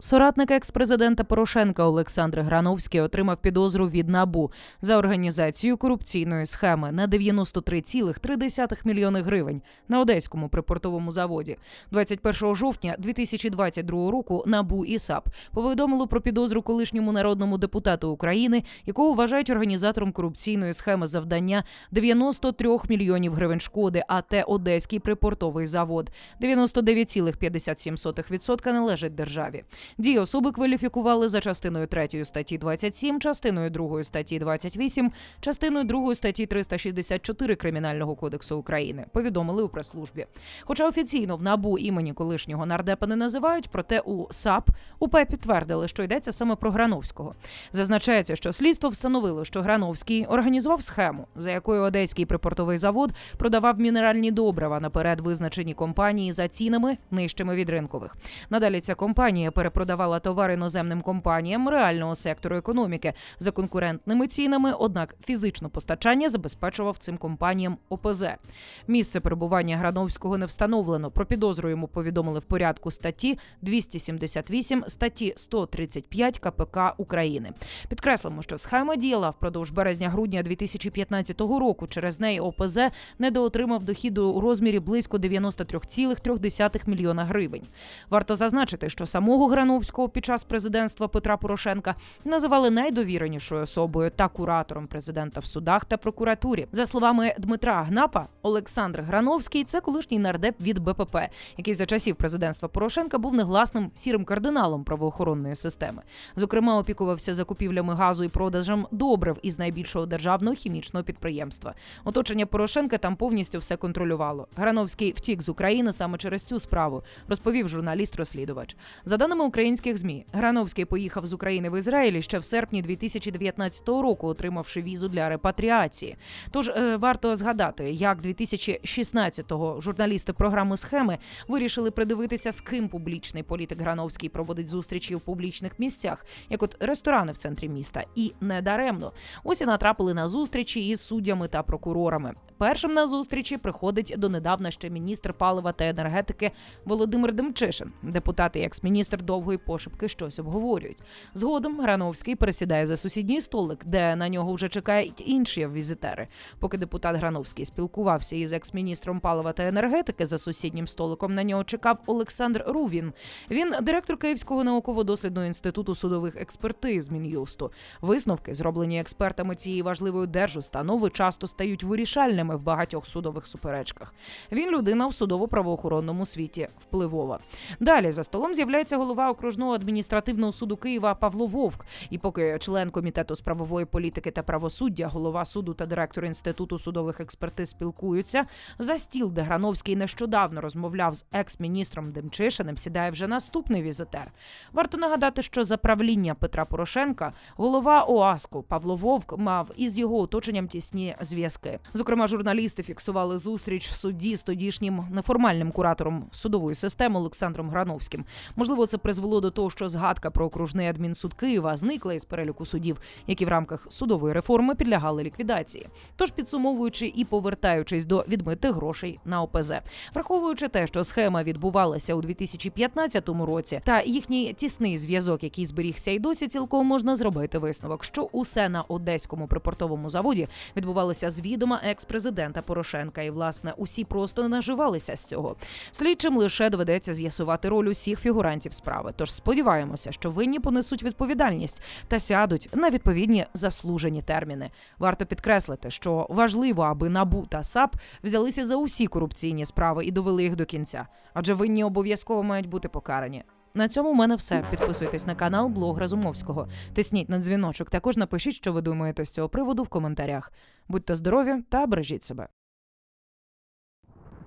Соратник екс-президента Порошенка Олександр Грановський отримав підозру від НАБУ за організацію корупційної схеми на 93,3 мільйони гривень на одеському припортовому заводі. 21 жовтня 2022 року НАБУ і САП повідомило про підозру колишньому народному депутату України, якого вважають організатором корупційної схеми завдання 93 мільйонів гривень шкоди. АТ Одеський припортовий завод 99,57% належить державі. Дії особи кваліфікували за частиною 3 статті 27, частиною 2 статті 28, частиною 2 статті 364 Кримінального кодексу України. Повідомили у прес-службі. Хоча офіційно в набу імені колишнього нардепа не називають, проте у САП УП підтвердили, що йдеться саме про Грановського. Зазначається, що слідство встановило, що Грановський організував схему, за якою одеський припортовий завод продавав мінеральні добрива наперед визначені компанії за цінами нижчими від ринкових. Надалі ця компанія перепродавала товари іноземним компаніям реального сектору економіки за конкурентними цінами. Однак фізично постачання забезпечував цим компаніям ОПЗ. Місце перебування Грановського не встановлено. Про підозру йому повідомили в порядку статті 278 статті 135 КПК України. Підкреслимо, що схема діяла впродовж березня-грудня 2015 року. Через неї ОПЗ недоотримав дохіду у розмірі близько 93,3 мільйона гривень. Варто зазначити, що самого Грановського під час президентства Петра Порошенка називали найдовіренішою особою та куратором президента в судах та прокуратурі. За словами Дмитра Гнапа, Олександр Грановський це колишній нардеп від БПП, який за часів президентства Порошенка був негласним сірим кардиналом правоохоронної системи. Зокрема, опікувався закупівлями газу і продажем добрив із найбільшого державного хімічного підприємства. Оточення Порошенка там повністю все контролювало. Грановський втік з України саме через цю справу, розповів журналіст-розслідувач. За даними українських змі, Грановський поїхав з України в Ізраїль ще в серпні 2019 року, отримавши візу для репатріації. Тож е, варто згадати, як 2016-го журналісти програми схеми вирішили придивитися, з ким публічний політик Грановський проводить зустрічі у публічних місцях, як от ресторани в центрі міста, і не даремно. Ось і натрапили на зустрічі із суддями та прокурорами. Першим на зустрічі приходить донедавна ще міністр палива та енергетики Володимир Демчишин. Депутати, екс-міністр довгої пошепки щось обговорюють. Згодом Грановський пересідає за сусідній столик, де на нього вже чекають інші візитери. Поки депутат Грановський спілкувався із екс-міністром палива та енергетики за сусіднім столиком, на нього чекав Олександр Рувін. Він директор Київського науково-дослідного інституту судових експертиз Мін'юсту. Висновки, зроблені експертами цієї важливої держустанови, часто стають вирішальними в багатьох судових суперечках. Він людина в судово-правоохоронному світі впливова. Далі за столом з'являється голова окружного адміністративного суду Києва Павло Вовк. І поки член комітету з правової політики та правосуддя, голова суду та директор інституту судових експертиз спілкуються, за стіл, де Грановський нещодавно розмовляв з екс-міністром Демчишиним, сідає вже наступний візитер. Варто нагадати, що за правління Петра Порошенка голова ОАСКу Павло Вовк мав із його оточенням тісні зв'язки. Зокрема, журналісти фіксували зустріч судді з тодішнім неформальним куратором судової системи Олександром Грановським. Можливо, це призвело до того, що згадка про окружний адмінсуд Києва зникла із переліку судів, які в рамках судової реформи підлягали ліквідації. Тож підсумовуючи і повертаючись до відмитих грошей на ОПЗ, враховуючи те, що схема відбувалася у 2015 році, та їхній тісний зв'язок, який зберігся й досі, цілком можна зробити висновок, що усе на одеському припортовому заводі відбувалося з відома екс-президента Порошенка, і власне усі просто наживалися з цього. Слідчим лише доведеться з'ясувати роль усіх фігурантів справи. Тож сподіваємося, що винні понесуть відповідальність та сядуть на відповідні заслужені терміни. Варто підкреслити, що важливо, аби НАБУ та САП взялися за усі корупційні справи і довели їх до кінця, адже винні обов'язково мають бути покарані. На цьому в мене все. Підписуйтесь на канал Блог Разумовського. Тисніть на дзвіночок. Також напишіть, що ви думаєте з цього приводу в коментарях. Будьте здорові та бережіть себе.